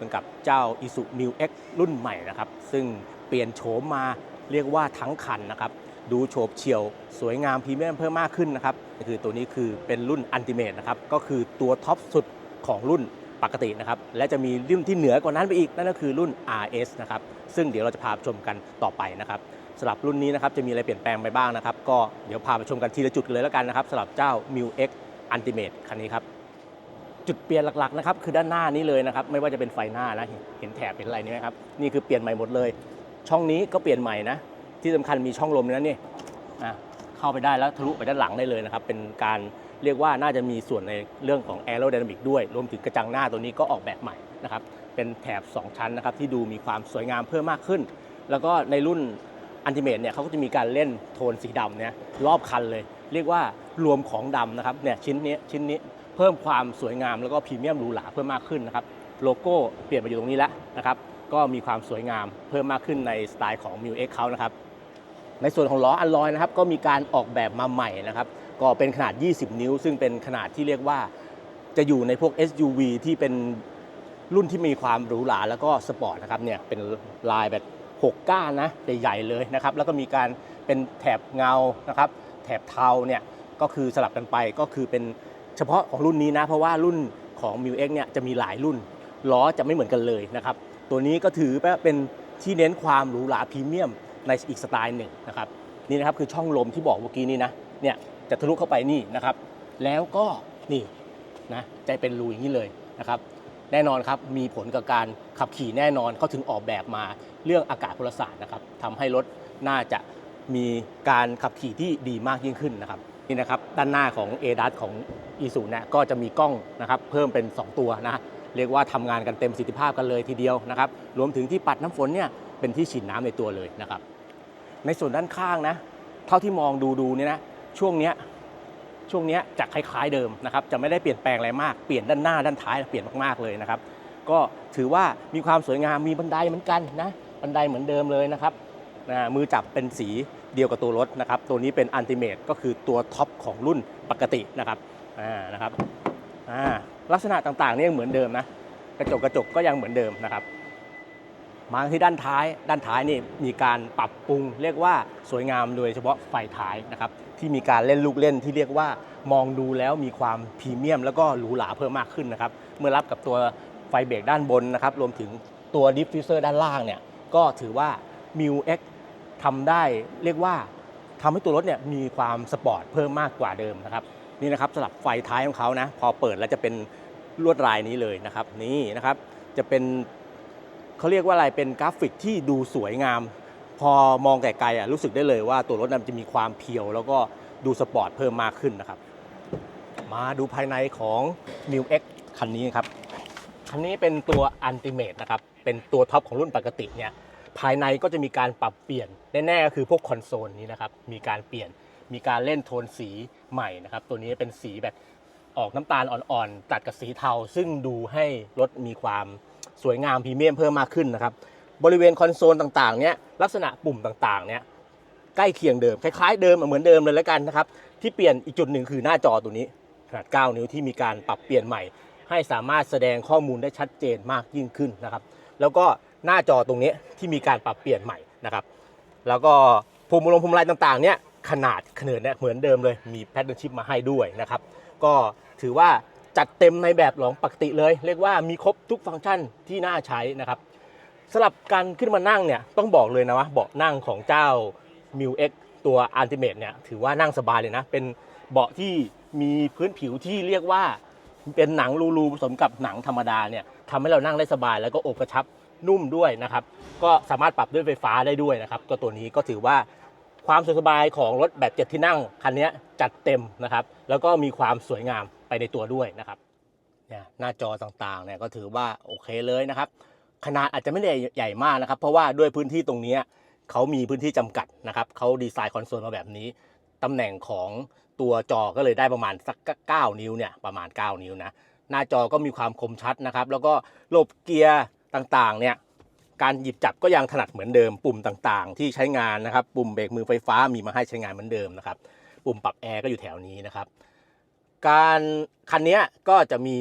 กันกับเจ้า i s u New X รุ่นใหม่นะครับ ซึ่งเปลี่ยนโฉมมาเรียกว่าทั้งคันนะครับ ดูโฉบเฉี่ยว สวยงามพรีเมียมเพิ่มมากขึ้นนะครับคือตัวนี้คือเป็นรุ่นอันติเม e นะครับ ก็คือตัวท็อปสุดของรุ่นปกตินะครับ และจะมีรุ่นที่เหนือกว่านั้นไปอีก นั่นก็คือรุ่น RS นะครับ ซึ่งเดี๋ยวเราจะพาไปชมกันต่อไปนะครับสำหรับรุ่นนี้นะครับจะมีอะไรเปลี่ยนแปลงไปบ้างนะครับ ก็เดี๋ยวพาไปชมกันทีละจุดเลยแล้วกันนะครับสำหรับเจ้า m i u X Ultimate คันนี้ครับ จุดเปลี่ยนหลักๆนะครับคือด้านหน้านี้เลยนะครับไม่ว่าจะเป็นไฟหน้านะเห็นแถบเห็นอะไรนี่ไหมครับนี่คือเปลี่ยนใหม่หมดเลย ช่องนี้ก็เปลี่ยนใหม่นะที่สำคัญมีช่องลมนะนี่อะเข้าไปได้แล้วทะลุไปด้านหลังได้เลยนะครับเป็นการเรียกว่าน่าจะมีส่วนในเรื่องของ aerodynamic ด้วย รวมถึงกระจังหน้าตัวนี้ก็ออกแบบใหม่นะครับเป็นแถบ 2 ชั้นนะครับที่ดูมีความสวยงามเพิ่มมากขึ้น แล้วก็ในรุ่นอันติเม e เนี่ยเขาก็จะมีการเล่นโทนสีดำเนี่ยรอบคันเลย เรียกว่ารวมของดำนะครับเนี่ยชิ้นนี้ชิ้นนี้ เพิ่มความสวยงามแล้วก็พรีเมียมหรูหราเพิ่มมากขึ้นนะครับโลโก้เปลี่ยนมาอยู่ตรงนี้แล้วนะครับก็มีความสวยงามเพิ่มมากขึ้นในสไตล์ของ m ิ X เขานะครับในส่วนของล้ออัลลอยนะครับก็มีการออกแบบมาใหม่นะครับก็เป็นขนาด 20 นิ้ว ซึ่งเป็นขนาดที่เรียกว่าจะอยู่ในพวก SUV ที่เป็นรุ่นที่มีความหรูหราแล้วก็สปอร์ตนะครับเนี่ยเป็นลายแบบ6ก้านนะใหญ่ๆเลยนะครับแล้วก็มีการเป็นแถบเงานะครับแถบเทาเนี่ยก็คือสลับกันไปก็คือเป็น เฉพาะของรุ่นนี้นะ เพราะว่ารุ่นของ m ิ X เนี่ยจะมีหลายรุ่นล้อจะไม่เหมือนกันเลยนะครับ ตัวนี้ก็ถือว่าเป็นที่เน้นความหรูหราพรีเมียมในอีกสไตล์หนึ่งนะครับนี่นะครับคือช่องลมที่บอกเมื่อกี้นี้นะเนี่ยจะทะลุเข้าไปนี่นะครับ แล้วก็นี่นะจะเป็นรูอย่างนี้เลยนะครับแน่นอนครับมีผลกับการขับขี่แน่นอนเขาถึงออกแบบมาเรื่องอากาศพลศาสตร์นะครับทำให้รถน่าจะ มีการขับขี่ที่ดีมากยิ่งขึ้นนะครับนี่นะครับด้านหน้าของ a d a s ของ e s u เนี่ยก็จะมีกล้องนะครับเพิ่มเป็น 2 ตัวนะเรียกว่าทำงานกันเต็มประสิทธิภาพกันเลยทีเดียวนะครับรวมถึงที่ปัดน้ำฝนเนี่ยเป็นที่ฉีดน้ำในตัวเลยนะครับในส่วนด้านข้างนะเท่าที่มองดูดูเนี่ยนะช่วงเนี้ยช่วงเนี้ยจะคล้ายๆเดิมนะครับ จะไม่ได้เปลี่ยนแปลงอะไรมาก เปลี่ยนด้านหน้าด้านท้ายเปลี่ยนมากๆเลยนะครับ ก็ถือว่ามีความสวยงาม มีบันไดเหมือนกันนะ บันไดเหมือนเดิมเลยนะครับนะมือจับเป็นสี เดียวกับตัวรถนะครับ ตัวนี้เป็นอันติเม e ก็คือตัวท็อปของรุ่นปกตินะครับอ่านะครับอ่าลักษณะต่างๆนี่ยังเหมือนเดิมนะกระจกกระจกก็ยังเหมือนเดิมนะครับ มาที่ด้านท้าย ด้านท้ายนี่มีการปรับปรุง เรียกว่าสวยงามโดยเฉพาะไฟท้ายนะครับ ที่มีการเล่นลูกเล่นที่เรียกว่ามองดูแล้วมีความพรีเมียม แล้วก็หรูหราเพิ่มมากขึ้นนะครับ เมื่อรับกับตัวไฟเบรกด้านบนนะครับ รวมถึงตัวดิฟฟิวเซอร์ด้านล่างเนี่ย ก็ถือว่า m ิ X ทำได้เรียกว่าทำให้ตัวรถเนี่ยมีความสปอร์ตเพิ่มมากกว่าเดิมนะครับนี่นะครับสำหรับไฟท้ายของเขานะพอเปิดแล้วจะเป็นลวดลายนี้เลยนะครับ นี่นะครับจะเป็นเขาเรียกว่าอะไรเป็นกราฟิกที่ดูสวยงาม พอมองไกลๆอะรู้สึกได้เลยว่าตัวรถนั้นจะมีความเพียว แล้วก็ดูสปอร์ตเพิ่มมากขึ้นนะครับ มาดูภายในของ m ิ X คันนี้ครับ คันนี้เป็นตัว Ultimate นะครับ เป็นตัวท็อปของรุ่นปกติเนี่ย ภายในก็จะมีการปรับเปลี่ยนแน่ๆก็คือพวกคอนโซลนี้นะครับมีการเปลี่ยนมีการเล่นโทนสีใหม่นะครับตัวนี้เป็นสีแบบออกน้ำตาลอ่อนๆตัดกับสีเทา ซึ่งดูให้รถมีความสวยงามพรีเมียมเพิ่มมากขึ้นนะครับบริเวณคอนโซลต่างๆเนี่ยลักษณะปุ่มต่างๆเนี่ยใกล้เคียงเดิมคล้ายๆเดิมเหมือนเดิมเลยแล้วกันนะครับที่เปลี่ยนอีกจุดหนึ่งคือหน้าจอตัวนี้ขนาด 9 นิ้วที่มีการปรับเปลี่ยนใหม่ ให้สามารถแสดงข้อมูลได้ชัดเจนมากยิ่งขึ้นนะครับ แล้วก็ หน้าจอตรงนี้ที่มีการปรับเปลี่ยนใหม่นะครับ แล้วก็พวงมาลัยพวงมาลัยต่างๆเนี่ยขนาดขนาดเนี่ยเหมือนเดิมเลยมีแพทเทิร์นชิปมาให้ด้วยนะครับ ก็ถือว่าจัดเต็มในแบบของปกติเลย เรียกว่ามีครบทุกฟังก์ชันที่น่าใช้นะครับสำหรับการขึ้นมานั่งเนี่ยต้องบอกเลยนะว่าเบาะนั่งของเจ้า m ิ X ตัว Ultimate เนี่ยถือว่านั่งสบายเลยนะ เป็นเบาะที่มีพื้นผิวที่เรียกว่าเป็นหนังรูๆผสมกับหนังธรรมดาเนี่ยทำให้เรานั่งได้สบายแล้วก็อบกระชับ นุ่มด้วยนะครับ ก็สามารถปรับด้วยไฟฟ้าได้ด้วยนะครับ ก็ตัวนี้ก็ถือว่าความสะดวกสบายของรถแบบเจ็ดที่นั่งคันนี้จัดเต็มนะครับ แล้วก็มีความสวยงามไปในตัวด้วยนะครับเนี่ยหน้าจอต่างๆเนี่ยก็ถือว่าโอเคเลยนะครับ ขนาดอาจจะไม่ได้ใหญ่มากนะครับ เพราะว่าด้วยพื้นที่ตรงนี้เขามีพื้นที่จำกัดนะครับเขาดีไซน์คอนโซลมาแบบนี้ตำแหน่งของตัวจอก็เลยได้ประมาณสัก 9 นิ้วเนี่ยประมาณ 9 นิ้วนะหน้าจอก็มีความคมชัดนะครับ แล้วก็ระบบเกียร์ ต่างๆ เนี่ย การหยิบจับก็ยังถนัดเหมือนเดิม ปุ่มต่างๆ ที่ใช้งานนะครับ ปุ่มเบรกมือไฟฟ้ามีมาให้ใช้งานเหมือนเดิมนะครับ ปุ่มปรับแอร์ก็อยู่แถวนี้นะครับ การคันนี้ก็จะมี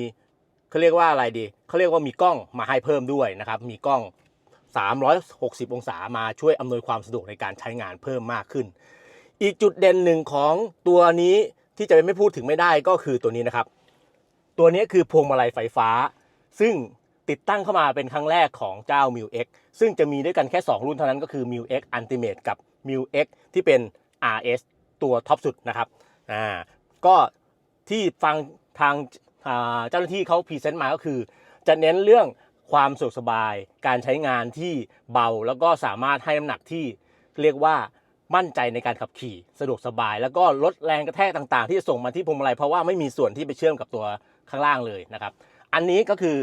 เขาเรียกว่าอะไรดีเขาเรียกว่ามีกล้องมาให้เพิ่มด้วยนะครับ มีกล้อง 360 องศามาช่วยอำนวยความสะดวกในการใช้งานเพิ่มมากขึ้น อีกจุดเด่นหนึ่งของตัวนี้ที่จะไม่พูดถึงไม่ได้ก็คือตัวนี้นะครับ ตัวนี้คือพวงมาลัยไฟฟ้า ซึ่ง ติดตั้งเข้ามาเป็นครั้งแรกของเจ้า m i u X ซึ่งจะมีด้วยกันแค่ 2 รุ่นเท่านั้นก็คือ m i u X Ultimate กับ m i u X ที่เป็น RS ตัวท็อปสุดนะครับอ่าก็ที่ฟังทางเจ้าหน้าที่เขาพรีเซนต์มาก็คือ จะเน้นเรื่องความสะดวกสบาย การใช้งานที่เบาแล้วก็สามารถให้น้ำหนักที่เรียกว่ามั่นใจในการขับขี่สะดวกสบาย แล้วก็ลดแรงกระแทกต่างๆ ที่จะส่งมาที่พวงมาลัยเพราะว่าไม่มีส่วนที่ไปเชื่อมกับตัวข้างล่างเลยนะครับ อันนี้ก็คือ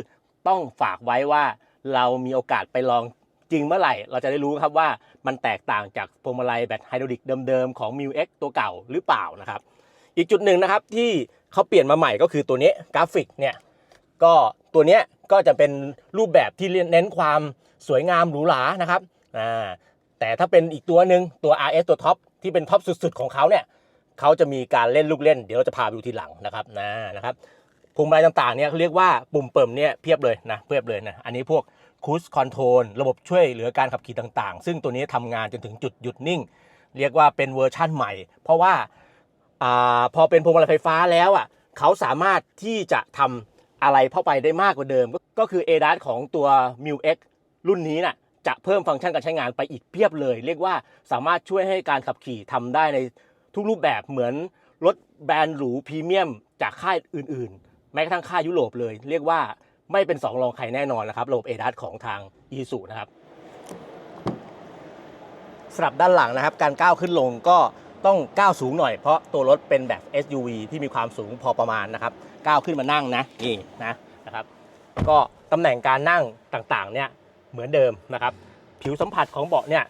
ต้องฝากไว้ว่าเรามีโอกาสไปลองจริงเมื่อไหร่ เราจะได้รู้ครับว่ามันแตกต่างจากพวงมาลัยแบบไฮดรอลิกเดิมๆของ m i u X ตัวเก่าหรือเปล่านะครับ อีกจุดหนึ่งนะครับที่เขาเปลี่ยนมาใหม่ก็คือตัวนี้กราฟิกเนี่ยก็ตัวนี้ก็จะเป็นรูปแบบที่เน้นความสวยงามหรูหรานะครับอ่าแต่ถ้าเป็นอีกตัวหนึ่งตัว RS ตัวท็อปที่เป็นท็อปสุดๆ ของเขาเนี่ยเขาจะมีการเล่นลูกเล่น เดี๋ยวเราจะพาไปดูทีหลังนะครับนะนะครับ พวงมาลัยต่างๆเนี่ยเขาเรียกว่าปุ่มเปิมเนี่ยเพียบเลยนะเพียบเลยนะอันนี้พวกคูสคอนโทรลระบบช่วยเหลือการขับขี่ต่างๆ ซึ่งตัวนี้ทำงานจนถึงจุดหยุดนิ่ง เรียกว่าเป็นเวอร์ชั่นใหม่ เพราะว่าอาพอเป็นพวงมาลัยไฟฟ้าแล้วอะเขาสามารถที่จะทำอะไรเข้าไปได้มากกว่าเดิม ก็คือ ADAS ของตัว m i u X รุ่นนี้น่ะจะเพิ่มฟังก์ชันการใช้งานไปอีกเพียบเลย เรียกว่าสามารถช่วยให้การขับขี่ทำได้ในทุกรูปแบบเหมือนรถแบรนด์หรูพรีเมียมจากค่ายอื่นๆ แม้กระทั่งค่ายยุโรปเลย เรียกว่าไม่เป็นสองรองใครแน่นอนนะครับระบบ ADAS ของทาง i s u นะครับสลับด้านหลังนะครับ การก้าวขึ้นลงก็ต้องก้าวสูงหน่อยเพราะตัวรถเป็นแบบ SUV ที่มีความสูงพอประมาณนะครับก้าวขึ้นมานั่งนะนี่นะนะครับก็ตำแหน่งการนั่งต่างๆเนี่ยเหมือนเดิมนะครับ ผิวสัมผัสของเบาะเนี่ย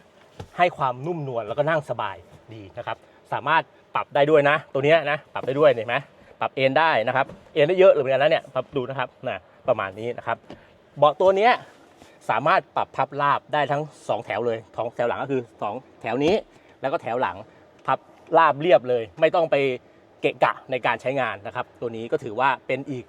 ให้ความนุ่มนวลแล้วก็นั่งสบายดีนะครับ สามารถปรับได้ด้วยนะ ตัวนี้นะปรับได้ด้วยเห็นไหม ปรับเอนได้นะครับ เอนได้เยอะเหมือนกันนะเนี่ยปรับดูนะครับนะประมาณนี้นะครับ เบาะตัวเนี้ยสามารถปรับพับราบได้ทั้ง 2 แถวเลยท้องแถวหลังก็คือ 2 แถวนี้ แล้วก็แถวหลังพับราบเรียบเลย ไม่ต้องไปเกะกะในการใช้งานนะครับ ตัวนี้ก็ถือว่าเป็นอีก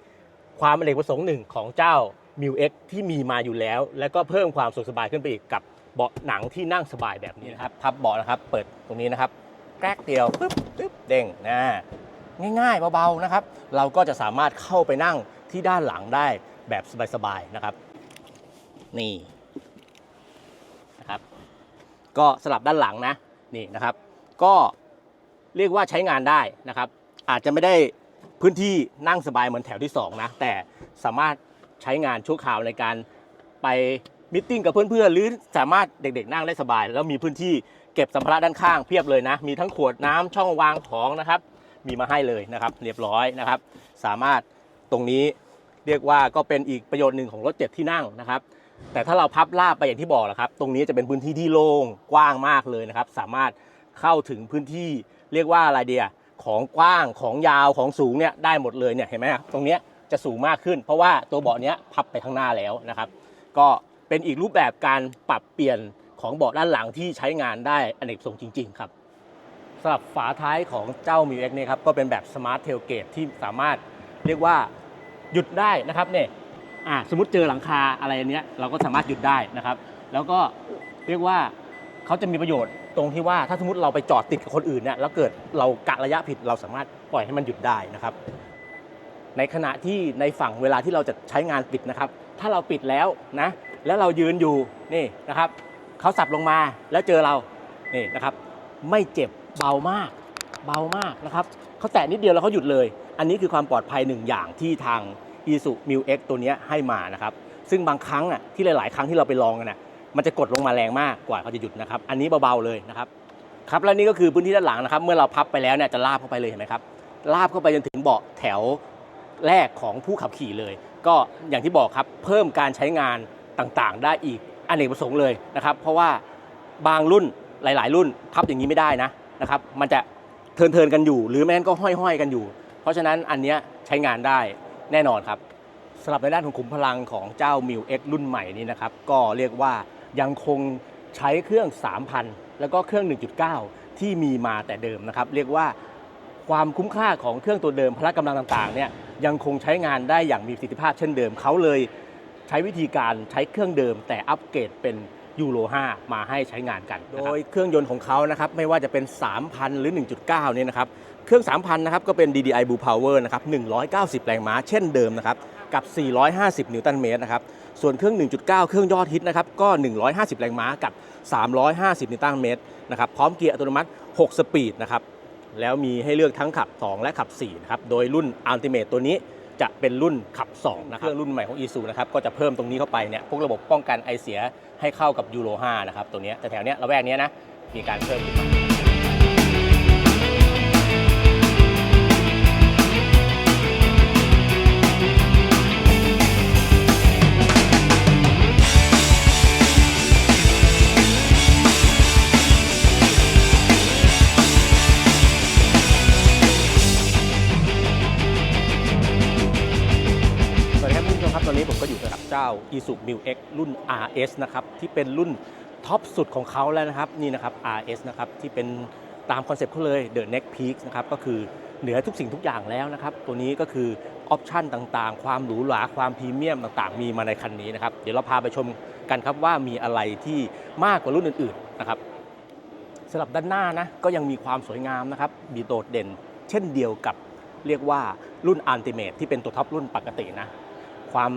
ความอเนกประสงค์หนึ่งของเจ้า m i u X ที่มีมาอยู่แล้ว แล้วก็เพิ่มความสะดวกสบายขึ้นไปอีกกับเบาะหนังที่นั่งสบายแบบนี้นะครับพับเบาะนะครับ เปิดตรงนี้นะครับแกรกเดียวปึ๊บปึ๊บเด้งนะ ง่ายๆเบาๆนะครับ เราก็จะสามารถเข้าไปนั่งที่ด้านหลังได้แบบสบายๆนะครับ นี่นะครับ ก็สลับด้านหลังนะนี่นะครับ ก็เรียกว่าใช้งานได้นะครับ อาจจะไม่ได้พื้นที่นั่งสบายเหมือนแถวที่2นะแต่สามารถใช้งานชั่วคราวในการไปมิทติ้งกับเพื่อนๆหรือสามารถเด็กๆนั่งได้สบาย แล้วมีพื้นที่เก็บสัมภาระด้านข้างเพียบเลยนะ มีทั้งขวดน้ำช่องวางของนะครับ มีมาให้เลยนะครับ เรียบร้อยนะครับ สามารถตรงนี้เรียกว่าก็เป็นอีกประโยชน์หนึ่งของรถเจ็ดที่นั่งนะครับ แต่ถ้าเราพับราบไปอย่างที่บอกแหละครับ ตรงนี้จะเป็นพื้นที่ที่โล่งกว้างมากเลยนะครับ สามารถเข้าถึงพื้นที่เรียกว่าอะไรเดียของกว้างของยาวของสูงเนี่ยได้หมดเลยเนี่ยเห็นไหมครับตรงนี้จะสูงมากขึ้น เพราะว่าตัวเบาะเนี้ยพับไปข้างหน้าแล้วนะครับ ก็เป็นอีกรูปแบบการปรับเปลี่ยนของเบาะด้านหลังที่ใช้งานได้อเนกประสงค์จริง ๆ ครับำหรับฝาท้ายของเจ้า m i u X เนี่ยครับก็เป็นแบบ Smart Tailgate ที่สามารถเรียกว่าหยุดได้นะครับเนี่ยอ่าสมมติเจอหลังคาอะไรเนี้ยเราก็สามารถหยุดได้นะครับ แล้วก็เรียกว่าเขาจะมีประโยชน์ตรงที่ว่าถ้าสมมติเราไปจอดติดกับคนอื่นเนี่ยแล้วเกิดเรากะระยะผิดเราสามารถปล่อยให้มันหยุดได้นะครับ ในขณะที่ในฝั่งเวลาที่เราจะใช้งานปิดนะครับ ถ้าเราปิดแล้วนะแล้วเรายืนอยู่นี่นะครับเขาสับลงมาแล้วเจอเรานี่นะครับ ไม่เจ็บ เบามาก เบามากนะครับเขาแตะนิดเดียวแล้วเขาหยุดเลย อันนี้คือความปลอดภัยหนึ่งอย่างที่ทาง i s u m i u X ตัวนี้ให้มานะครับ ซึ่งบางครั้งอะที่หลาย ๆ ครั้งที่เราไปลองกันอะมันจะกดลงมาแรงมากกว่าเขาจะหยุดนะครับ อันนี้เบา ๆ เลยนะครับครับแล้วนี่ก็คือพื้นที่ด้านหลังนะครับ เมื่อเราพับไปแล้วเนี่ยจะลาบเข้าไปเลยเห็นไหมครับลาบเข้าไปจนถึงเบาะแถวแรกของผู้ขับขี่เลย ก็อย่างที่บอกครับเพิ่มการใช้งานต่างๆ ได้อีกอเนกประสงค์เลยนะครับ เพราะว่าบางรุ่นหลาย ๆ รุ่นพับอย่างนี้ไม่ได้นะ นะครับมันจะเทินๆกันอยู่ หรือแม้นก็ห้อยๆกันอยู่ เพราะฉะนั้นอันเนี้ยใช้งานได้แน่นอนครับสำหรับในด้านของขุมพลังของเจ้า m i u X รุ่นใหม่นี้นะครับก็เรียกว่ายังคงใช้เครื่อง 3,000 แล้วก็เครื่อง 1.9 ที่มีมาแต่เดิมนะครับเรียกว่าความคุ้มค่าของเครื่องตัวเดิมพละกำลังต่างๆเนี่ยยังคงใช้งานได้อย่างมีประสิทธิภาพเช่นเดิมเขาเลยใช้วิธีการใช้เครื่องเดิม แต่อัปเกรดเป็น ยูโร 5 มาให้ใช้งานกัน โดยเครื่องยนต์ของเขานะครับไม่ว่าจะเป็น 3,000 หรือ 1.9 เนี่ยนะครับเครื่อง 3,000 นะครับก็เป็น DDI Blue Power นะครับ 190 แรงม้าเช่นเดิมนะครับ กับ 450 นิวตันเมตรนะครับ ส่วนเครื่อง 1.9 เครื่องยอดฮิตนะครับ ก็ 150 แรงม้ากับ 350 นิวตันเมตรนะครับ พร้อมเกียร์อัตโนมัติ 6 สปีดนะครับ แล้วมีให้เลือกทั้งขับ 2 และขับ 4 นะครับ โดยรุ่น Ultimate ตัวนี้ จะเป็นรุ่นขับ2นะครับเครื่องรุ่นใหม่ของอีซูนะครับก็จะเพิ่มตรงนี้เข้าไปเนี่ยพวกระบบป้องกันไอเสียให้เข้ากับยูโร5นะครับตัวนี้แต่แถวเนี้ยระแวกเนี้ยนะมีการเพิ่มขึ้นมา จ้า Isuzu Mu X รุ่น RS นะครับที่เป็นรุ่นท็อปสุดของเขาแล้วนะครับนี่นะครับ RS นะครับที่เป็นตามคอนเซ็ปต์เขาเลย The Next Peak นะครับก็คือเหนือทุกสิ่งทุกอย่างแล้วนะครับ ตัวนี้ก็คือออปชันต่างๆ ความหรูหราความพรีเมียมต่างๆ มีมาในคันนี้นะครับ เดี๋ยวเราพาไปชมกันครับว่ามีอะไรที่มากกว่ารุ่นอื่นๆนะครับสำหรับด้านหน้านะก็ยังมีความสวยงามนะครับมีโดดเด่น เช่นเดียวกับเรียกว่ารุ่นอันติเมทที่เป็นตัวท็อปรุ่นปกตินะความ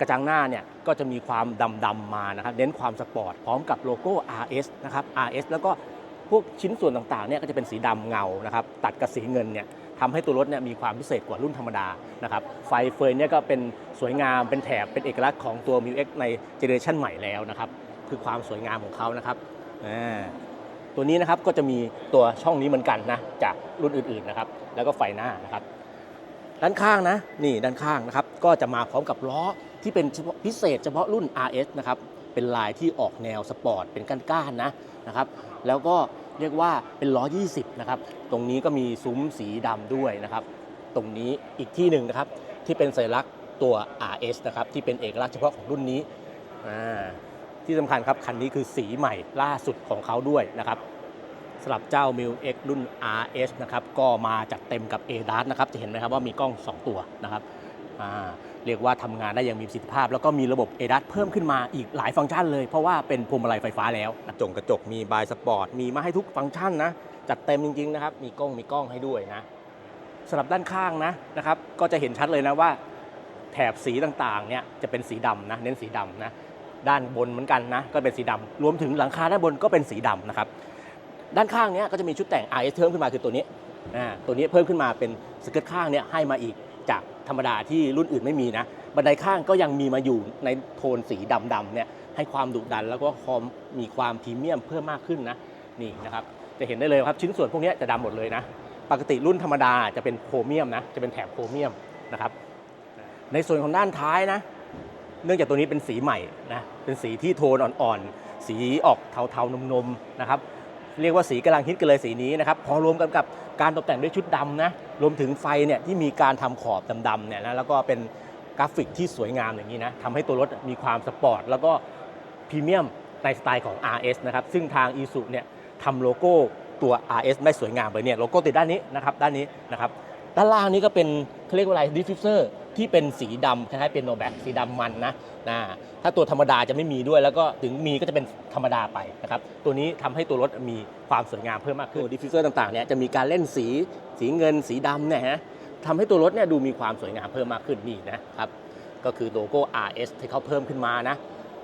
กระจังหน้าเนี่ยก็จะมีความดำๆมานะครับเน้นความสปอร์ตพร้อมกับโลโก้ RS นะครับ RS แล้วก็พวกชิ้นส่วนต่างๆเนี่ยก็จะเป็นสีดำเงานะครับตัดกับสีเงินเนี่ยทำให้ตัวรถเนี่ยมีความพิเศษกว่ารุ่นธรรมดานะครับไฟเฟยเนี่ยก็เป็นสวยงามเป็นแถบเป็นเอกลักษณ์ของตัว m u X ในเจเนอเรชันใหม่แล้วนะครับคือความสวยงามของเขานะครับตัวนี้นะครับก็จะมีตัวช่องนี้เหมือนกันนะจากรุ่นอื่นๆนะครับแล้วก็ไฟหน้านะครับด้านข้างนะนี่ด้านข้างนะครับก็จะมาพร้อมกับล้อ ที่เป็นพิเศษเฉพาะรุ่น RS นะครับ เป็นลายที่ออกแนวสปอร์ต เป็นก้านๆนะนะครับ แล้วก็เรียกว่าเป็นล้อ 20 นะครับ ตรงนี้ก็มีซุ้มสีดำด้วยนะครับ ตรงนี้อีกที่หนึ่งนะครับ ที่เป็นสัญลักษณ์ตัว RS นะครับ ที่เป็นเอกลักษณ์เฉพาะของรุ่นนี้ ที่สำคัญครับ คันนี้คือสีใหม่ล่าสุดของเขาด้วยนะครับสำหรับเจ้า m i l X รุ่น RS นะครับ ก็มาจัดเต็มกับ ADAS นะครับ จะเห็นไหมครับว่ามีกล้อง 2 ตัวนะครับอ่า เรียกว่าทำงานได้อย่างมีประสิทธิภาพ แล้วก็มีระบบ ADAS เพิ่มขึ้นมาอีกหลายฟังก์ชันเลย เพราะว่าเป็นพวงมาลัยไฟฟ้าแล้วกระจกกระจกมีบายสปอร์ตมีมาให้ทุกฟังก์ชันนะจัดเต็มจริงๆนะครับมีกล้องมีกล้องให้ด้วยนะสำหรับด้านข้างนะนะครับก็จะเห็นชัดเลยนะว่าแถบสีต่างๆเนี่ยจะเป็นสีดำนะเน้นสีดำนะด้านบนเหมือนกันนะก็เป็นสีดำรวมถึงหลังคาด้านบนก็เป็นสีดำนะครับด้านข้างเนี้ยก็จะมีชุดแต่ง RS เพิ่มขึ้นมาคือตัวนี้ตัวนี้เพิ่มขึ้นมาเป็นสเกิร์ตข้างเนี่ยให้มาอีกจาก ธรรมดาที่รุ่นอื่นไม่มีนะ บันไดข้างก็ยังมีมาอยู่ในโทนสีดำๆเนี่ยให้ความดุดันแล้วก็ความมีความพรีเมียมเพิ่มมากขึ้นนะนี่นะครับจะเห็นได้เลยครับชิ้นส่วนพวกนี้จะดำหมดเลยนะ ปกติรุ่นธรรมดาจะเป็นโครเมียมนะจะเป็นแถบโครเมียมนะครับในส่วนของด้านท้ายนะ เนื่องจากตัวนี้เป็นสีใหม่นะเป็นสีที่โทนอ่อนๆ สีออกเทาๆนมๆนะครับ เรียกว่าสีกำลังฮิตกันเลยสีนี้นะครับพอรวมกันกับการตกแต่งด้วยชุดดำนะรวมถึงไฟเนี่ยที่มีการทำขอบดำๆเนี่ยนะแล้วก็เป็นกราฟิกที่สวยงามอย่างนี้นะทำให้ตัวรถมีความสปอร์ตแล้วก็พรีเมียมในสไตล์ของ RS นะครับซึ่งทาง i s u เนี่ยทำโลโก้ตัว RS ได้สวยงามเลยเนี่ยโลโก้ติดด้านนี้นะครับด้านนี้นะครับด้านล่างนี้ก็เป็นเขาเรียกว่าอะไรดิฟฟิวเซอร์ ที่เป็นสีดำคล้ายๆเป็นโนแบ็กสีดำมันนะนะถ้าตัวธรรมดาจะไม่มีด้วย แล้วก็ถึงมีก็จะเป็นธรรมดาไปนะครับตัวนี้ทำให้ตัวรถมีความสวยงามเพิ่มมากขึ้นดิฟฟิวเซอร์ต่างๆเนี่ยจะมีการเล่นสีสีเงินสีดำเนี่ยฮะทำให้ตัวรถเนี่ยดูมีความสวยงามเพิ่มมากขึ้นนี่นะครับก็คือโลโก้ RS ที่เขาเพิ่มขึ้นมานะ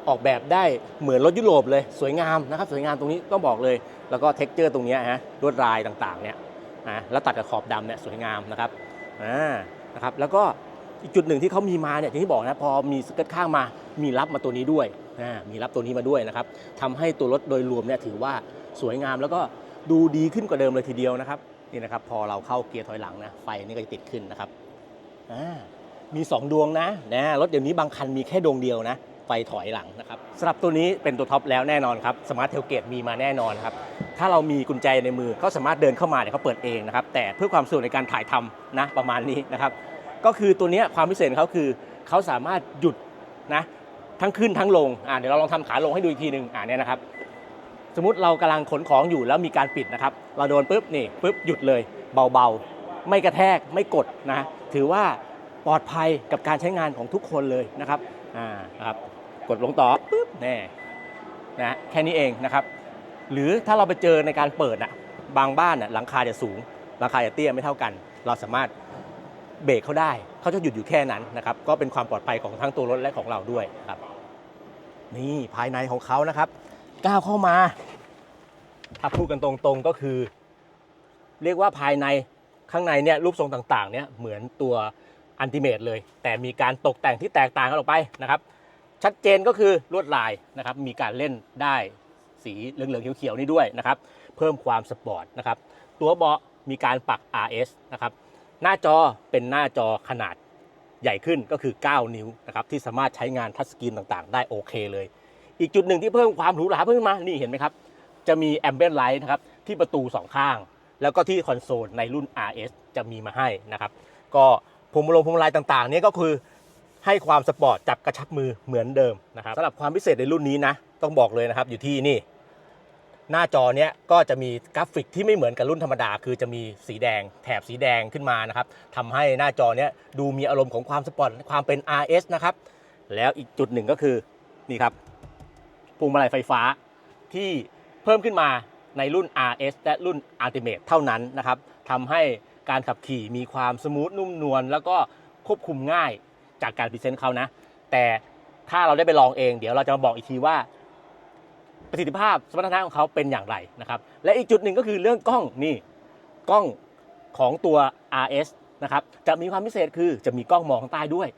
ออกแบบได้เหมือนรถยุโรปเลยสวยงามนะครับสวยงามตรงนี้ต้องบอกเลย แล้วก็เท็กเจอร์ตรงนี้ฮะลวดลายต่างๆเนี่ยนะแล้วตัดกับขอบดำเนี่ยสวยงามนะครับอ่านะครับแล้วก็ อีกจุดหนึ่งที่เขามีมาเนี่ยอย่างที่บอกนะพอมีสเกิร์ตข้างมา มีรับมาตัวนี้ด้วยอ่ามีรับตัวนี้มาด้วยนะครับทำให้ตัวรถโดยรวมเนี่ยถือว่าสวยงามแล้วก็ดูดีขึ้นกว่าเดิมเลยทีเดียวนะครับนี่นะครับพอเราเข้าเกียร์ถอยหลังนะไฟนี่ก็จะติดขึ้นนะครับมี 2 ดวงนะนะรถเดี๋ยวนี้บางคันมีแค่ดวงเดียวนะไฟถอยหลังนะครับสำหรับตัวนี้เป็นตัวท็อปแล้วแน่นอนครับสมาร์ทเทลเกตมีมาแน่นอนครับถ้าเรามีกุญแจในมือเขาสามารถเดินเข้ามาเนี่ยเขาเปิดเองนะครับแต่เพื่อความสะดวกในการถ่ายทำนะประมาณนี้นะครับ ก็คือตัวนี้ความพิเศษของเขาคือเขาสามารถหยุดนะทั้งขึ้นทั้งลงอ่าเดี๋ยวเราลองทำขาลงให้ดูอีกทีหนึ่งอ่าเนี่ยนะครับ สมมติเรากำลังขนของอยู่แล้วมีการปิดนะครับ เราโดนปุ๊บนี่ปุ๊บหยุดเลยเบาๆ ไม่กระแทกไม่กดนะถือว่าปลอดภัยกับการใช้งานของทุกคนเลยนะครับอ่าครับกดลงต่อปุ๊บแน่นะแค่นี้เองนะครับ หรือถ้าเราไปเจอในการเปิดอะบางบ้านอะหลังคาจะสูงหลังคาจะเตี้ยไม่เท่ากัน เราสามารถ เบรกเขาได้ เขาจะหยุดอยู่แค่นั้นนะครับ ก็เป็นความปลอดภัยของทั้งตัวรถและของเราด้วยครับ นี่ภายในของเขานะครับ ก้าวเข้ามา ถ้าพูดกันตรงๆก็คือ เรียกว่าภายในข้างในเนี่ยรูปทรงต่างๆเนี่ยเหมือนตัวอันติเมตเลย แต่มีการตกแต่งที่แตกต่างกันออกไปนะครับ ชัดเจนก็คือลวดลายนะครับ มีการเล่นได้สีเหลืองๆเขียวๆนี่ด้วยนะครับ เพิ่มความสปอร์ตนะครับ ตัวเบาะมีการปัก RS นะครับ หน้าจอเป็นหน้าจอขนาดใหญ่ขึ้นก็คือ 9 นิ้วนะครับที่สามารถใช้งานทัชสกรีนต่างๆ ได้โอเคเลย อีกจุดหนึ่งที่เพิ่มความหรูหราเพิ่มขึ้นมานี่เห็นไหมครับ จะมีแอมเบียนไลท์นะครับที่ประตูสองข้าง แล้วก็ที่คอนโซลในรุ่น RS จะมีมาให้นะครับ ก็พวงมาลัยพวงมาลัยต่างๆ นี้ก็คือให้ความสปอร์ตจับกระชับมือเหมือนเดิมนะครับสำหรับความพิเศษในรุ่นนี้นะต้องบอกเลยนะครับอยู่ที่นี่ หน้าจอเนี้ยก็จะมีกราฟิกที่ไม่เหมือนกับรุ่นธรรมดา คือจะมีสีแดงแถบสีแดงขึ้นมานะครับทำให้หน้าจอเนี้ยดูมีอารมณ์ของความสปอร์ตความเป็น RS นะครับ แล้วอีกจุดหนึ่งก็คือนี่ครับพวงมาลัยไฟฟ้าที่เพิ่มขึ้นมาในรุ่น RS และรุ่น Ultimate เท่านั้นนะครับทำให้การขับขี่มีความสมูทนุ่มนวลแล้วก็ควบคุมง่ายจากการพรีเซนต์เขานะ แต่ถ้าเราได้ไปลองเอง เดี๋ยวเราจะมาบอกอีกทีว่า ประสิทธิภาพสมรรถนะของเขาเป็นอย่างไรนะครับ และอีกจุดหนึ่งก็คือเรื่องกล้องนี่กล้องของตัว RS นะครับจะมีความพิเศษคือจะมีกล้องมองข้างใต้ด้วย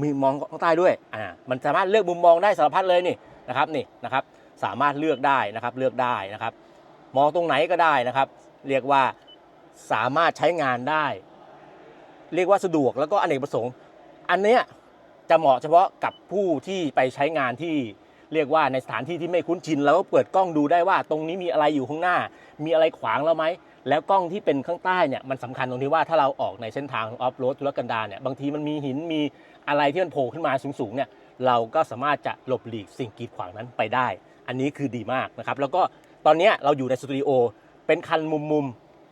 มีมองข้างใต้ด้วยอ่ามันสามารถเลือกมุมมองได้สารพัดเลยนี่นะครับนี่นะครับสามารถเลือกได้นะครับเลือกได้นะครับ มองตรงไหนก็ได้นะครับ เรียกว่าสามารถใช้งานได้ เรียกว่าสะดวกแล้วก็อเนกประสงค์ อันเนี้ยจะเหมาะเฉพาะกับผู้ที่ไปใช้งานที่ เรียกว่าในสถานที่ที่ไม่คุ้นชินแล้วก็เปิดกล้องดูได้ว่า ตรงนี้มีอะไรอยู่ข้างหน้า มีอะไรขวางเราไหมแล้วกล้องที่เป็นข้างใต้เนี่ยมันสำคัญตรงที่ว่าถ้าเราออกในเส้นทางออฟโรดทุรกันดารเนี่ยบางทีมันมีหินมีอะไรที่มันโผล่ขึ้นมาสูงๆเนี่ยเราก็สามารถจะหลบหลีกสิ่งกีดขวางนั้นไปได้ อันนี้คือดีมากนะครับแล้วก็ตอนนี้เราอยู่ในสตูดิโอเป็นคันมุมมุม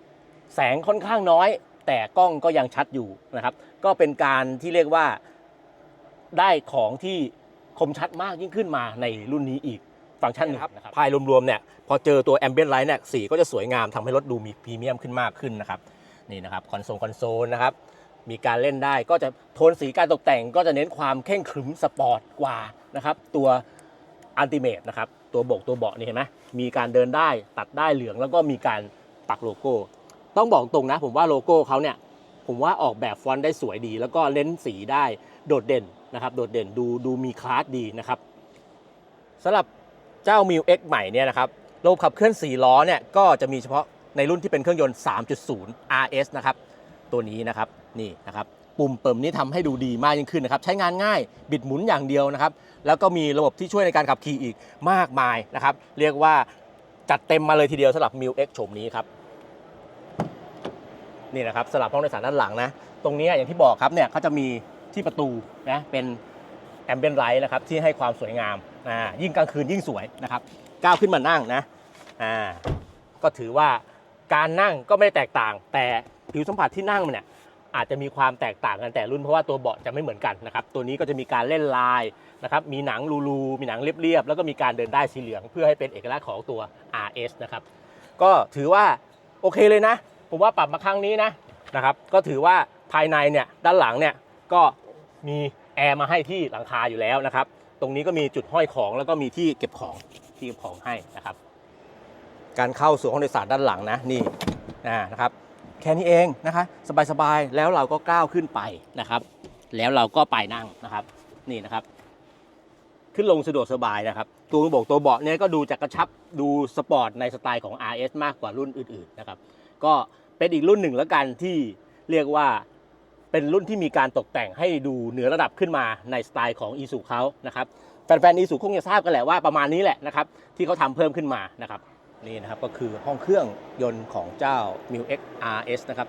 ๆแสงค่อนข้างน้อย แต่กล้องก็ยังชัดอยู่นะครับ ก็เป็นการที่เรียกว่าได้ของที่ คมชัดมากยิ่งขึ้นมาในรุ่นนี้อีกฟังก์ชันหนึงนะครับภายรวมๆเนี่ยพอเจอตัวแอมเบียนไลท์เนี่ยสีก็จะสวยงามทำให้รถดูมีพรีเมียมขึ้นมากขึ้นนะครับนี่นะครับคอนโซลคอนโซลนะครับมีการเล่นได้ก็จะโทนสีการตกแต่งก็จะเน้นความเข่งขรึมสปอร์ตกว่านะครับตัวอันติเมตนะครับตัวบกตัวเบาะนี่เห็นไหมมีการเดินได้ตัดได้เหลืองแล้วก็มีการปักโลโก้ ต้องบอกตรงนะผมว่าโลโก้เขาเนี่ยผมว่าออกแบบฟอนต์ได้สวยดี แล้วก็เน้นสีได้โดดเด่น นะครับโดดเด่นดูดูมีคลาสดีนะครับสำหรับเจ้า m ิ X ใหม่เนี่ยนะครับระบบขับเคลื่อน4ล้อเนี่ยก็จะมีเฉพาะในรุ่นที่เป็นเครื่องยนต์ 3.0 RS นะครับตัวนี้นะครับนี่นะครับปุ่มเปิมนี้ทำให้ดูดีมากยิ่งขึ้นนะครับใช้งานง่ายบิดหมุนอย่างเดียวนะครับแล้วก็มีระบบที่ช่วยในการขับขี่อีกมากมายนะครับเรียกว่าจัดเต็มมาเลยทีเดียวสำหรับ m ิ X โฉมนี้ครับนี่นะครับสลับห้องโดยสารด้านหลังนะตรงนี้อย่างที่บอกครับเนี่ยเขาจะมี ที่ประตูนะเป็นแอมเบียนไลท์นะครับที่ให้ความสวยงามอ่ายิ่งกลางคืนยิ่งสวยนะครับก้าวขึ้นมานั่งนะอ่าก็ถือว่าการนั่งก็ไม่ได้แตกต่าง แต่ผิวสัมผัสที่นั่งมันเนี่ยอาจจะมีความแตกต่างกันแต่รุ่นเพราะว่าตัวเบาะจะไม่เหมือนกันนะครับตัวนี้ก็จะมีการเล่นลายนะครับมีหนังรูๆมีหนังเรียบๆแล้วก็มีการเดินได้สีเหลืองเพื่อให้เป็นเอกลักษณ์ของตัว RS นะครับก็ถือว่าโอเคเลยนะ ผมว่าปรับมาครั้งนี้นะนะครับก็ถือว่าภายในเนี่ยด้านหลังเนี่ยก็ มีแอร์มาให้ที่หลังคาอยู่แล้วนะครับ ตรงนี้ก็มีจุดห้อยของแล้วก็มีที่เก็บของที่เก็บของให้นะครับ การเข้าสู่ห้องโดยสารด้านหลังนะนี่นะครับ แค่นี้เองนะคะสบายๆแล้วเราก็ก้าวขึ้นไปนะครับ แล้วเราก็ไปนั่งนะครับนี่นะครับขึ้นลงสะดวกสบายนะครับ ตัวกระบอกตัวเบาะเนี่ยก็ดูจะกระชับดูสปอร์ตในสไตล์ของ RS มากกว่ารุ่นอื่นๆนะครับ ก็เป็นอีกรุ่นหนึ่งแล้วกันที่เรียกว่า เป็นรุ่นที่มีการตกแต่งให้ดูเหนือระดับขึ้นมาในสไตล์ของอีสุเขานะครับแฟนๆอีสุคงจะทราบกันแหละว่าประมาณนี้แหละนะครับที่เขาทำเพิ่มขึ้นมานะครับนี่นะครับก็คือห้องเครื่องยนต์ของเจ้า m ิ X RS นะครับ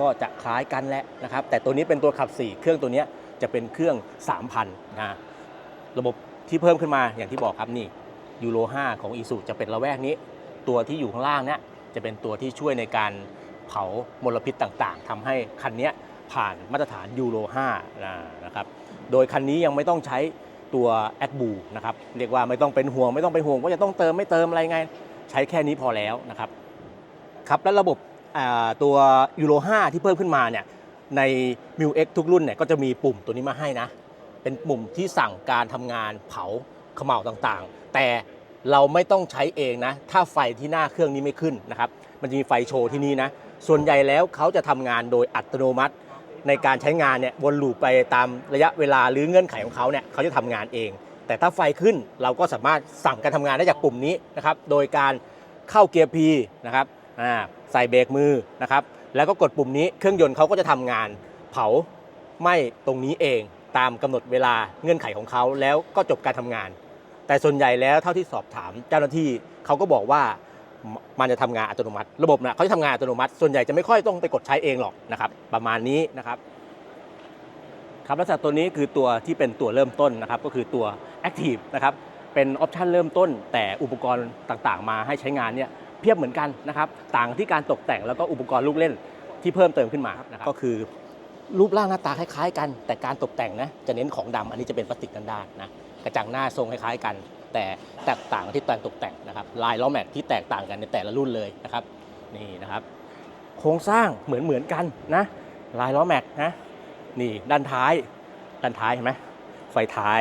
ก็จะคล้ายกันแหละนะครับแต่ตัวนี้เป็นตัวขับ 4 เครื่องตัวนี้จะเป็นเครื่อง 3,000นะระบบที่เพิ่มขึ้นมาอย่างที่บอกครับนี่ยูโร5ของอีสุจะเป็นระแวกนี้ ตัวที่อยู่ข้างล่างเนี่ยจะเป็นตัวที่ช่วยในการเผามลพิษต่างๆทำให้คันเนี้ย ผ่านมาตรฐานยูโร5นะนะครับ โดยคันนี้ยังไม่ต้องใช้ตัวแอดบูนะครับ เรียกว่าไม่ต้องเป็นห่วง ไม่ต้องเป็นห่วงว่าจะต้องเติมไม่เติมอะไรไง ใช้แค่นี้พอแล้วนะครับ ครับ และระบบตัวยูโร5ที่เพิ่มขึ้นมาเนี่ยใน m ิ X ทุกรุ่นเนี่ยก็จะมีปุ่มตัวนี้มาให้นะ เป็นปุ่มที่สั่งการทำงานเผาเขม่าต่างๆ แต่เราไม่ต้องใช้เองนะ ถ้าไฟที่หน้าเครื่องนี้ไม่ขึ้นนะครับ มันจะมีไฟโชว์ที่นี่นะ ส่วนใหญ่แล้วเขาจะทำงานโดยอัตโนมัติ ในการใช้งานเนี่ยวนลูปไปตามระยะเวลาหรือเงื่อนไขของเขาเนี่ยเขาจะทำงานเอง แต่ถ้าไฟขึ้นเราก็สามารถสั่งการทำงานได้จากปุ่มนี้นะครับโดยการเข้าเกียร์ P นะครับอ่าใส่เบรกมือนะครับแล้วก็กดปุ่มนี้เครื่องยนต์เขาก็จะทำงาน เผาไหม้ตรงนี้เองตามกำหนดเวลาเงื่อนไขของเขาแล้วก็จบการทำงาน แต่ส่วนใหญ่แล้วเท่าที่สอบถามเจ้าหน้าที่เขาก็บอกว่า มมันจะทำงานอัตโนมัติ ระบบนะเขาจะทำงานอัตโนมัติ ส่วนใหญ่จะไม่ค่อยต้องไปกดใช้เองหรอกนะครับ ประมาณนี้นะครับครับลักษณะตัวนี้คือตัวที่เป็นตัวเริ่มต้นนะครับ ก็คือตัว Active นะครับเป็นออปชันเริ่มต้น แต่อุปกรณ์ต่างๆ มาให้ใช้งานเนี่ยเพียบเหมือนกันนะครับ ต่างที่การตกแต่งแล้วก็อุปกรณ์ลูกเล่นที่เพิ่มเติมขึ้นมานะครับก็คือรูปร่างหน้าตาคล้ายๆ กัน แต่การตกแต่งนะจะเน้นของดำอันนี้จะเป็นพลาสติกด้านๆนะกระจังหน้าทรงคล้ายๆกัน แต่แตกต่างที่การตกแต่งนะครับลายล้อแม็กที่แตกต่างกันในแต่ละรุ่นเลยนะครับนี่นะครับโครงสร้างเหมือนเหมือนกันนะลายล้อแม็กนะนี่ด้านท้ายด้านท้ายเห็นไหมไฟท้าย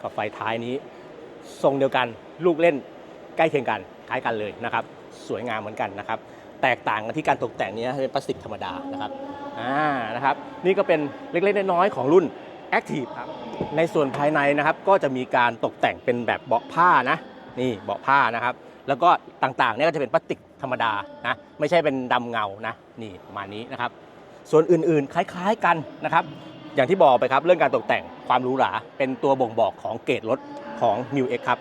กับไฟท้ายนี้ ทรงเดียวกันลูกเล่นใกล้เคียงกันคล้ายกันเลยนะครับ สวยงามเหมือนกันนะครับ แตกต่างกันที่การตกแต่งนี้เป็นพลาสติกธรรมดานะครับอ่านะครับ นี่ก็เป็นเล็กๆน้อยๆของรุ่น Active ครับ ในส่วนภายในนะครับก็จะมีการตกแต่งเป็นแบบเบาะผ้านะนี่เบาะผ้านะครับ แล้วก็ต่างๆเนี่ยก็จะเป็นพลาสติกธรรมดานะไม่ใช่เป็นดำเงานะนี่ประมาณนี้นะครับ ส่วนอื่นๆ คล้ายๆกันนะครับ อย่างที่บอกไปครับเรื่องการตกแต่งความหรูหราเป็นตัวบ่งบอกของเกรดรถของ m ิ X ครับ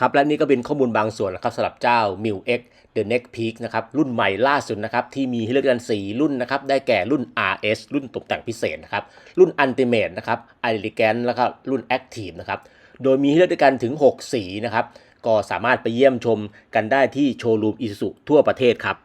ครับและนี่ก็เป็นข้อมูลบางส่วนนะครับสำหรับเจ้า m ิ X The Next Peak นะครับรุ่นใหม่ล่าสุดนะครับที่มีให้เลือกกัน 4 รุ่นนะครับได้แก่รุ่น RS รุ่นตกแต่งพิเศษนะครับรุ่น Ultimate นะครับ Elegant แล้วก็รุ่น Active นะครับโดยมีให้เลือกด้วยกันถึง 6 สีนะครับก็สามารถไปเยี่ยมชมกันได้ที่โชว์รูม Isuzu ทั่วประเทศครับ